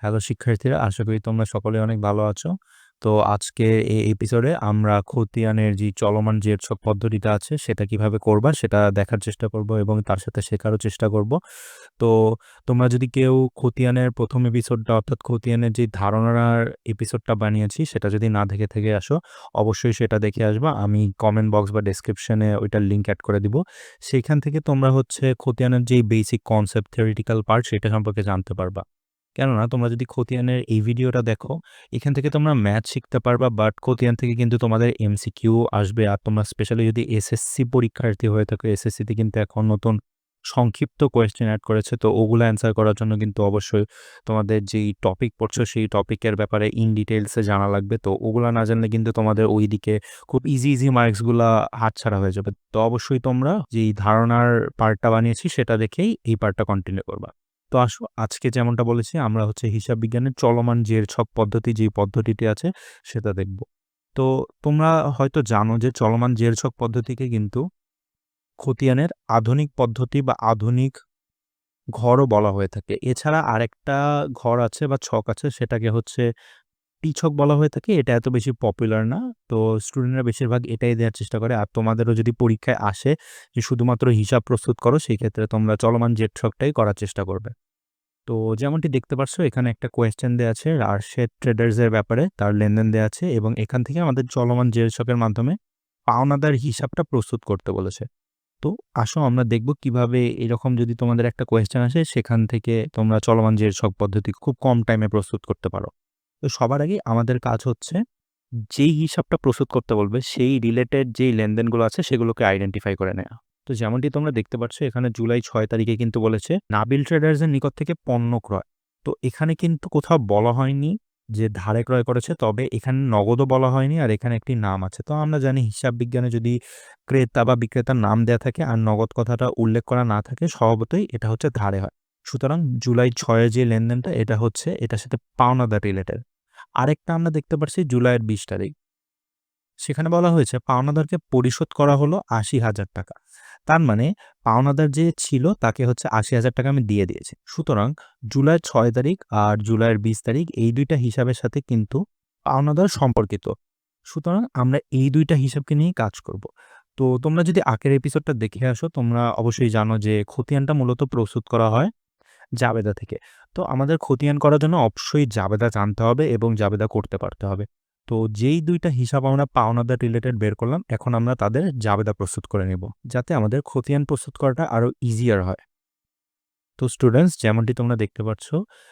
Hello শিক্ষার্থীরা, আশা করি তোমরা সকলে অনেক ভালো আছো। তো আজকে এই এপিসোডে আমরা খতিয়ানের যে চলমান যে সব পদ্ধতিটা আছে সেটা কীভাবে করবা সেটা দেখার চেষ্টা করব এবং তার সাথে শেখারও চেষ্টা করব। তো তোমরা যদি কেউ খতিয়ানের প্রথম এপিসোডটা অর্থাৎ খতিয়ানের যে ধারণার এপিসোডটা বানিয়েছি সেটা যদি না দেখে থেকে আসো, অবশ্যই সেটা দেখে আসবা। আমি কমেন্ট বক্স বা ডেসক্রিপশনে ওইটার লিঙ্ক অ্যাড করে দিব। সেইখান থেকে তোমরা হচ্ছে খতিয়ানের যে বেসিক কনসেপ্ট, থিওরিটিক্যাল পার্ট সেটা সম্পর্কে জানতে পারবা। কেননা তোমরা যদি খতিয়ানের এই ভিডিওটা দেখো, এখান থেকে তোমরা ম্যাথ শিখতে পারবা বাট খতিয়ান থেকে কিন্তু তোমাদের এমসিকিউ আসবে। আর তোমরা স্পেশালি যদি এসএসসি পরীক্ষার্থী হয়ে থাকো, এসএসসিতে কিন্তু এখন নতুন সংক্ষিপ্ত কোয়েশ্চেন এড করেছে। তো ওগুলো অ্যান্সার করার জন্য কিন্তু অবশ্যই তোমাদের যেই টপিক পড়ছো সেই টপিকের ব্যাপারে ইন ডিটেইলসে জানা লাগবে। তো ওগুলো না জানলে কিন্তু তোমাদের ওইদিকে খুব ইজি, ইজি মার্কসগুলা হাতছাড়া হয়ে যাবে। তো অবশ্যই তোমরা যেই ধারণার পার্টটা বানিয়েছি সেটা দেখেই এই পার্টটা কন্টিনিউ করবা। তো আসো, আজকে যেমনটা বলেছি, আমরা হচ্ছে হিসাব বিজ্ঞানের চলমান যে ছক পদ্ধতি, যে পদ্ধতিটি আছে, সেটা দেখব। তো তোমরা হয়তো জানো যে চলমান জের ছক পদ্ধতিকে কিন্তু খতিয়ানের আধুনিক পদ্ধতি বা আধুনিক ঘরও বলা হয়ে থাকে। এছাড়া আরেকটা ঘর আছে বা ছক আছে, সেটাকে হচ্ছে টিছক বলা হয়ে থাকে, এটা এত বেশি পপুলার না। তো স্টুডেন্টরা বেশিরভাগ এটাই দেওয়ার চেষ্টা করে। আর তোমাদেরও যদি পরীক্ষায় আসে যে শুধুমাত্র হিসাব প্রস্তুত করো, সেই ক্ষেত্রে তোমরা চলমান জেট ছকটাই করার চেষ্টা করবে। তো যেমনটি দেখতে পাচ্ছ এখানে একটা কোয়েশ্চেন দেওয়া আছে আর রাশেদ ট্রেডার্সের ব্যাপারে। তার লেনদেন দেওয়া আছে এবং এখান থেকে আমাদের চলমান জেল ছকের মাধ্যমে পাওনাদার হিসাবটা প্রস্তুত করতে বলেছে। তো আসো আমরা দেখব কীভাবে এরকম যদি তোমাদের একটা কোয়েশ্চেন আসে, সেখান থেকে তোমরা চলমান জেল ছক পদ্ধতি খুব কম টাইমে প্রস্তুত করতে পারো। তো সবার আগে আমাদের কাজ হচ্ছে যেই হিসাবটা প্রস্তুত করতে বলবে, সেই রিলেটেড যেই লেনদেনগুলো আছে সেগুলোকে আইডেন্টিফাই করে নেওয়া তো যেমনটি তোমরা দেখতে পাচ্ছ, এখানে জুলাই ছয় তারিখে কিন্তু বলেছে নাবিল ট্রেডার্সের নিকট থেকে পণ্য ক্রয়। তো এখানে কিন্তু কোথাও বলা হয়নি যে ধারে ক্রয় করেছে, তবে এখানে নগদও বলা হয়নি আর এখানে একটি নাম আছে। তো আমরা জানি হিসাব বিজ্ঞানে যদি ক্রেতা বা বিক্রেতার নাম দেয়া থাকে আর নগদ কথাটা উল্লেখ করা না থাকে, স্বভাবতই এটা হচ্ছে ধারে হয়। সুতরাং জুলাই ছয়ের যে লেনদেনটা, এটা হচ্ছে, এটার সাথে পাওনাদার রিলেটেড আরেকটা আমরা দেখতে পাচ্ছি জুলাইয়ের বিশ তারিখ। সেখানে বলা হয়েছে, পাওনাদারকে পরিশোধ করা হলো আশি হাজার টাকা। তার মানে পাওনাদার যে ছিল, তাকে হচ্ছে আশি হাজার টাকা আমি দিয়ে দিয়েছি। সুতরাং জুলাই ছয় তারিখ আর জুলাইয়ের বিশ তারিখ, এই দুইটা হিসাবের সাথে কিন্তু পাওনাদার সম্পর্কিত। সুতরাং আমরা এই দুইটা হিসাবকে নিয়েই কাজ করব। তো তোমরা যদি আগের এপিসোডটা দেখে আসো, তোমরা অবশ্যই জানো যে খতিয়ানটা মূলত প্রস্তুত করা হয় জাবেদা থেকে। তো আমাদের খতিয়ান করার জন্য অবশ্যই জাবেদা জানতে হবে এবং জাবেদা করতে পারতে হবে। তো যেই দুইটা হিসাব আমরা পাওনাদার রিলেটেড বের করলাম, এখন আমরা তাদের জাবেদা প্রস্তুত করে নেব, যাতে আমাদের খতিয়ান প্রস্তুত করাটা আরও ইজিয়ার হয়। তো স্টুডেন্টস যেমনটি তোমরা দেখতে পাচ্ছ,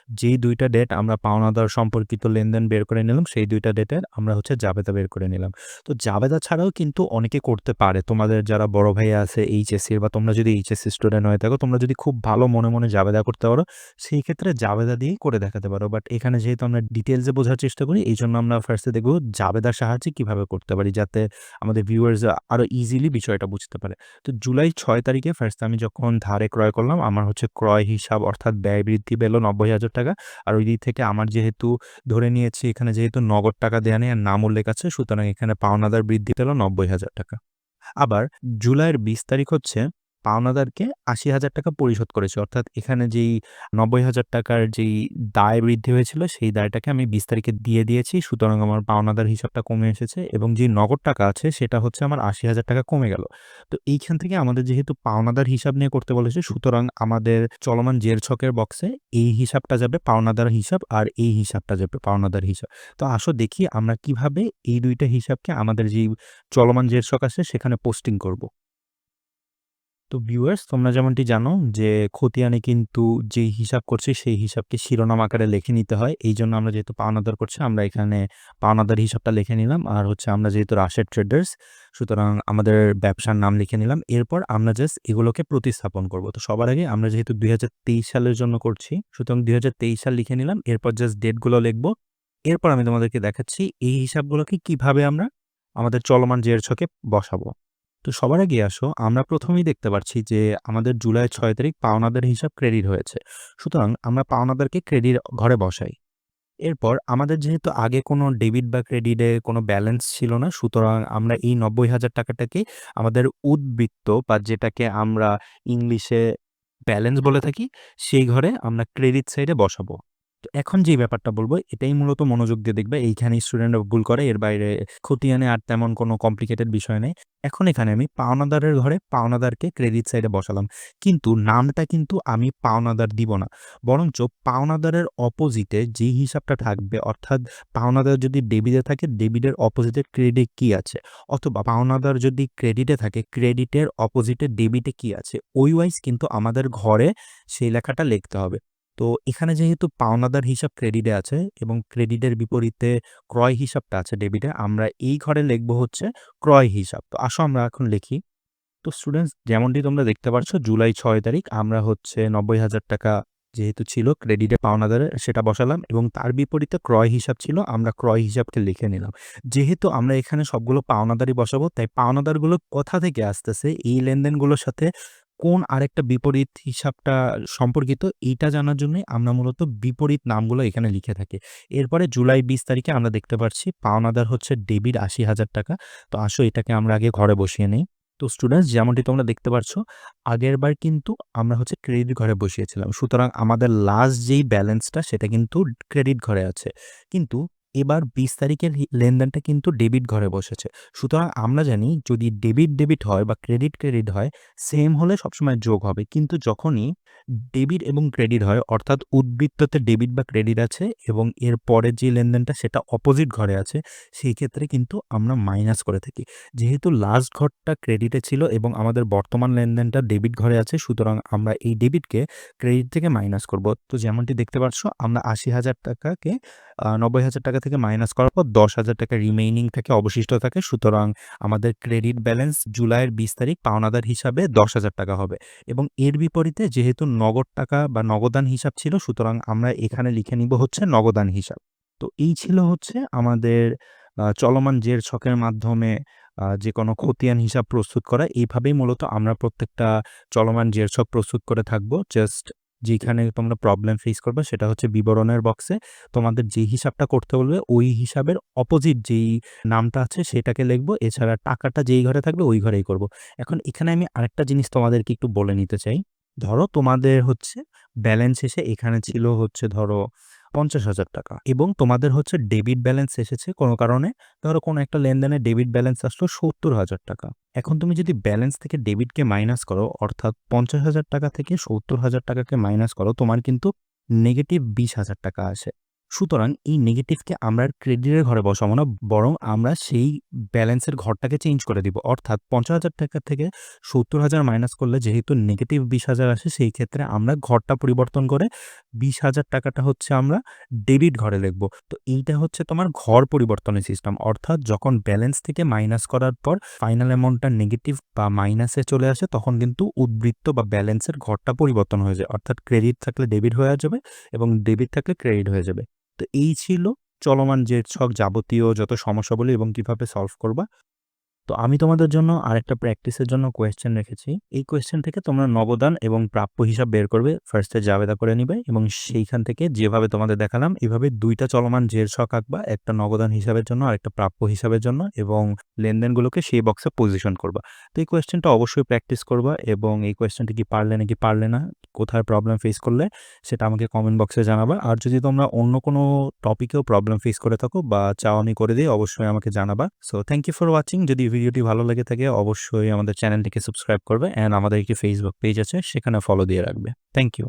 যেই দুইটা ডেট আমরা পাওনা পাওনাদার সম্পর্কিত লেনদেন বের করে নিলাম, সেই দুইটা ডেটের আমরা হচ্ছে জাবেদা বের করে নিলাম। তো জাবেদা ছাড়াও কিন্তু অনেকে করতে পারে। তোমাদের যারা বড় ভাই আছে এইচএসসির বা তোমরা যদি এইচএসসি স্টুডেন্ট হয়ে থাকো, তোমরা যদি খুব ভালো মনে মনে জাবেদা করতে পারো, সেই ক্ষেত্রে জাবেদা দিয়েই করে দেখাতে পারো। বাট এখানে যেহেতু আমরা ডিটেলসে বোঝার চেষ্টা করি এই জন্য আমরা ফার্স্টে দেখব জাবেদার সাহায্যে কীভাবে করতে পারি, যাতে আমাদের ভিউয়ার্স আরও ইজিলি বিষয়টা বুঝতে পারে। তো জুলাই ছয় তারিখে ফার্স্ট আমি যখন ধারে ক্রয় করলাম, আমার হচ্ছে ক্রয় ক্রয় হিসাব অর্থাৎ ব্যয় বৃদ্ধি পেল নব্বই হাজার টাকা। আর ওই দিক থেকে আমার যেহেতু ধরে নিয়েছি, এখানে যেহেতু নগদ টাকা দেওয়া নেই আর নাম উল্লেখ আছে, সুতরাং এখানে পাওনাদার বৃদ্ধি পেল নব্বই হাজার টাকা। আবার জুলাইয়ের বিশ তারিখ হচ্ছে পাওনাদারকে আশি হাজার টাকা পরিশোধ করেছে। অর্থাৎ এখানে যেই নব্বই হাজার টাকার যেই দায় বৃদ্ধি হয়েছিল, সেই দায়টাকে আমি বিশ তারিখে দিয়ে দিয়েছি। সুতরাং আমার পাওনাদার হিসাবটা কমে এসেছে এবং যে নগদ টাকা আছে, সেটা হচ্ছে আমার আশি হাজার টাকা কমে গেল। তো এইখান থেকে আমাদের যেহেতু পাওনাদার হিসাব নিয়ে করতে বলেছে, সুতরাং আমাদের চলমান জের ছকের বক্সে এই হিসাবটা যাবে পাওনাদার হিসাব আর এই হিসাবটা যাবে পাওনাদার হিসাব। তো আসো দেখি আমরা কীভাবে এই দুইটা হিসাবকে আমাদের যে চলমান জের ছক আছে, সেখানে পোস্টিং করব। তো ভিউয়ার্স তোমরা যেমনটি জানো যে খতিয়ানে কিন্তু যেই হিসাব করছি, সেই হিসাবকে শিরোনাম আকারে লিখে নিতে হয়। এই জন্য আমরা যেহেতু পাওনাদার করছি, আমরা এখানে পাওনাদার হিসাবটা লিখে নিলাম। আর হচ্ছে আমরা যেহেতু রাশের ট্রেডার্স সুতরাং আমাদের ব্যবসার নাম লিখে নিলাম। এরপর আমরা জাস্ট এগুলোকে প্রতিস্থাপন করব। তো সবার আগে আমরা যেহেতু দুই হাজার তেইশ সালের জন্য করছি, সুতরাং দুই হাজার তেইশ সাল লিখে নিলাম। এরপর জাস্ট ডেটগুলো লিখব। এরপর আমি তোমাদেরকে দেখাচ্ছি এই হিসাবগুলোকে কীভাবে আমরা আমাদের চলমান জের ছকে বসাবো। তো সবার আগে আসো, আমরা প্রথমেই দেখতে পাচ্ছি যে আমাদের জুলাই ছয় তারিখ পাওনাদার হিসাব ক্রেডিট হয়েছে। সুতরাং আমরা পাওনাদারকে ক্রেডিট ঘরে বসাই। এরপর আমাদের যেহেতু আগে কোনো ডেবিট বা ক্রেডিটে কোনো ব্যালেন্স ছিল না, সুতরাং আমরা এই নব্বই হাজার টাকাটাকে আমাদের উদ্বৃত্ত বা যেটাকে আমরা ইংলিশে ব্যালেন্স বলে থাকি, সেই ঘরে আমরা ক্রেডিট সাইডে বসাবো। তো এখন যে ব্যাপারটা বলব, এটাই মূলত মনোযোগ দিয়ে দেখবে এইখানে স্টুডেন্টরা ভুল করে, এর বাইরে খতিয়ানে আর তেমন কোনো কমপ্লিকেটেড বিষয় নেই। এখন এখানে আমি পাওনাদারের ঘরে পাওনাদারকে ক্রেডিট সাইডে বসালাম। কিন্তু নামটা কিন্তু আমি পাওনাদার দিব না। বরঞ্চ পাওনাদারের অপোজিটে যে হিসাবটা থাকবে, অর্থাৎ পাওনাদার যদি ডেবিটে থাকে ডেবিটের অপোজিটে ক্রেডিট কি আছে? অথবা পাওনাদার যদি ক্রেডিটে থাকে ক্রেডিটের অপোজিটে ডেবিটে কি আছে? ওই ওয়াইজ কিন্তু আমাদের ঘরে সেই লেখাটা লিখতে হবে। তো এখানে যেহেতু পাওনাদার হিসাব ক্রেডিটে আছে এবং ক্রেডিটের বিপরীতে ক্রয় হিসাবটা আছে ডেবিটে, আমরা এই ঘরে লিখব হচ্ছে ক্রয় হিসাব। তো আসো আমরা এখন লিখি। তো স্টুডেন্টস, যেমনটি তোমরা দেখতে পাচ্ছ জুলাই ছয় তারিখ আমরা হচ্ছে নব্বই হাজার টাকা যেহেতু ছিল ক্রেডিটে পাওনাদারে সেটা বসালাম এবং তার বিপরীতে ক্রয় হিসাব ছিল, আমরা ক্রয় হিসাবকে লিখে নিলাম। যেহেতু আমরা এখানে সবগুলো পাওনাদারই বসাবো, তাই পাওনাদারগুলো কোথা থেকে আসতেছে, এই লেনদেনগুলোর সাথে কোন আরেকটা বিপরীত হিসাবটা সম্পর্কিত এইটা জানার জন্য আমরা মূলত বিপরীত নামগুলো এখানে লিখে থাকি। এরপরে জুলাই বিশ তারিখে আমরা দেখতে পাচ্ছি পাওনাদার হচ্ছে ডেবিট আশি হাজার টাকা। তো আসো এটাকে আমরা আগে ঘরে বসিয়ে নিই। তো স্টুডেন্টস যেমনটি তোমরা দেখতে পাচ্ছ আগের বার কিন্তু আমরা হচ্ছে ক্রেডিট ঘরে বসিয়েছিলাম। সুতরাং আমাদের লাস্ট যেই ব্যালেন্সটা সেটা কিন্তু ক্রেডিট ঘরে আছে। কিন্তু এবার বিশ তারিখের লেনদেনটা কিন্তু ডেবিট ঘরে বসেছে। সুতরাং আমরা জানি যদি ডেবিট ডেবিট হয় বা ক্রেডিট ক্রেডিট হয় সেম হলে সবসময় যোগ হবে। কিন্তু যখনই ডেবিট এবং ক্রেডিট হয়, অর্থাৎ উদ্বৃত্ততে ডেবিট বা ক্রেডিট আছে এবং এর পরের যে লেনদেনটা সেটা অপোজিট ঘরে আছে, সেই ক্ষেত্রে কিন্তু আমরা মাইনাস করে থাকি। যেহেতু লাস্ট ঘরটা ক্রেডিটে ছিল এবং আমাদের বর্তমান লেনদেনটা ডেবিট ঘরে আছে, সুতরাং আমরা এই ডেবিটকে ক্রেডিট থেকে মাইনাস করব। তো যেমনটি দেখতে পাচ্ছ, আমরা আশি হাজার টাকাকে নব্বই হাজার টাকা থেকে মাইনাস করার পর দশ হাজার টাকা রিমেইনিং থেকে অবশিষ্ট থাকে। সুতরাং আমাদের ক্রেডিট ব্যালেন্স জুলাইয়ের বিশ তারিখ পাওনাদার হিসাবে দশ হাজার টাকা হবে। এবং এর বিপরীতে যেহেতু নগদ টাকা বা নগদান হিসাব ছিল, সুতরাং আমরা এখানে লিখে নিব হচ্ছে নগদান হিসাব। তো এই ছিল হচ্ছে আমাদের চলমান জের ছকের মাধ্যমে যে কোনো খতিয়ান হিসাব প্রস্তুত করা। এইভাবেই মূলত আমরা প্রত্যেকটা চলমান জের ছক প্রস্তুত করে থাকব। জাস্ট যেখানে তোমরা প্রবলেম ফেস করবে সেটা হচ্ছে বিবরণের বক্সে তোমাদের যে হিসাবটা করতে বলবে ওই হিসাবের অপোজিট যেই নামটা আছে সেটাকে লিখব। এছাড়া টাকাটা যেই ঘরে থাকবে ওই ঘরেই করব। এখন এখানে আমি আরেকটা জিনিস তোমাদেরকে একটু বলে নিতে চাই। ধরো তোমাদের হচ্ছে ব্যালেন্স এসে এখানে ছিল হচ্ছে ধরো পঞ্চাশ হাজার টাকা। এবং তোমাদের হচ্ছে ডেবিট ব্যালেন্স এসেছে কোনো কারণে, ধরো কোনো একটা লেনদেনে ডেবিট ব্যালেন্স আসলো সত্তর হাজার টাকা। এখন তুমি যদি ব্যালেন্স থেকে ডেবিটকে মাইনাস করো, অর্থাৎ পঞ্চাশ হাজার টাকা থেকে সত্তর হাজার টাকাকে মাইনাস করো, তোমার কিন্তু নেগেটিভ বিশ হাজার টাকা আসে। সুতরাং এই নেগেটিভকে আমরা ক্রেডিটের ঘরে বসাবো না, বরং আমরা সেই ব্যালেন্সের ঘরটাকে চেঞ্জ করে দিব। অর্থাৎ পঞ্চাশ হাজার টাকা থেকে সত্তর হাজার মাইনাস করলে যেহেতু নেগেটিভ বিশ হাজার আসে, সেই ক্ষেত্রে আমরা ঘরটা পরিবর্তন করে বিশ হাজার টাকাটা হচ্ছে আমরা ডেবিট ঘরে লিখব। তো এইটা হচ্ছে তোমার ঘর পরিবর্তনের সিস্টেম অর্থাৎ যখন ব্যালেন্স থেকে মাইনাস করার পর ফাইনাল অ্যামাউন্টটা নেগেটিভ বা মাইনাসে চলে আসে, তখন কিন্তু উদ্বৃত্ত বা ব্যালেন্সের ঘরটা পরিবর্তন হয়ে যায়। অর্থাৎ ক্রেডিট থাকলে ডেবিট হয়ে যাবে এবং ডেবিট থাকলে ক্রেডিট হয়ে যাবে। তো এই ছিল চলমান যে ছক যাবতীয় যত সমস্যাগুলি এবং কীভাবে সলভ করবা তো আমি তোমাদের জন্য আরেকটা প্র্যাকটিসের জন্য কোয়েশ্চেন রেখেছি। এই কোয়েশ্চেন থেকে তোমরা নবদান এবং প্রাপ্য হিসাব বের করবে। ফার্স্টে জাবেদা করে নিবে এবং সেইখান থেকে যেভাবে তোমাদের দেখালাম, এভাবে দুইটা চলমান জের শখ আঁকবা, একটা নবদান হিসাবের জন্য আর একটা প্রাপ্য হিসাবের জন্য এবং লেনদেনগুলোকে সেই বক্সে পজিশন করবা। তো এই কোয়েশ্চেনটা অবশ্যই প্র্যাকটিস করবা এবং এই কোয়েশ্চেনটা কি পারলে নাকি পারলে না, কোথায় প্রবলেম ফেস করলে, সেটা আমাকে কমেন্ট বক্সে জানাবা। আর যদি তোমরা অন্য কোনো টপিকেও প্রবলেম ফেস করে থাকো বা চাও আমি করে দিই, অবশ্যই আমাকে জানাবা। So thank you for watching যদি ভিডিওটি ভালো লেগে থাকে, অবশ্যই আমাদের চ্যানেলটিকে সাবস্ক্রাইব করবে, অ্যান্ড আমাদের একটি ফেসবুক পেজ আছে, সেখানে ফলো দিয়ে রাখবে। Thank you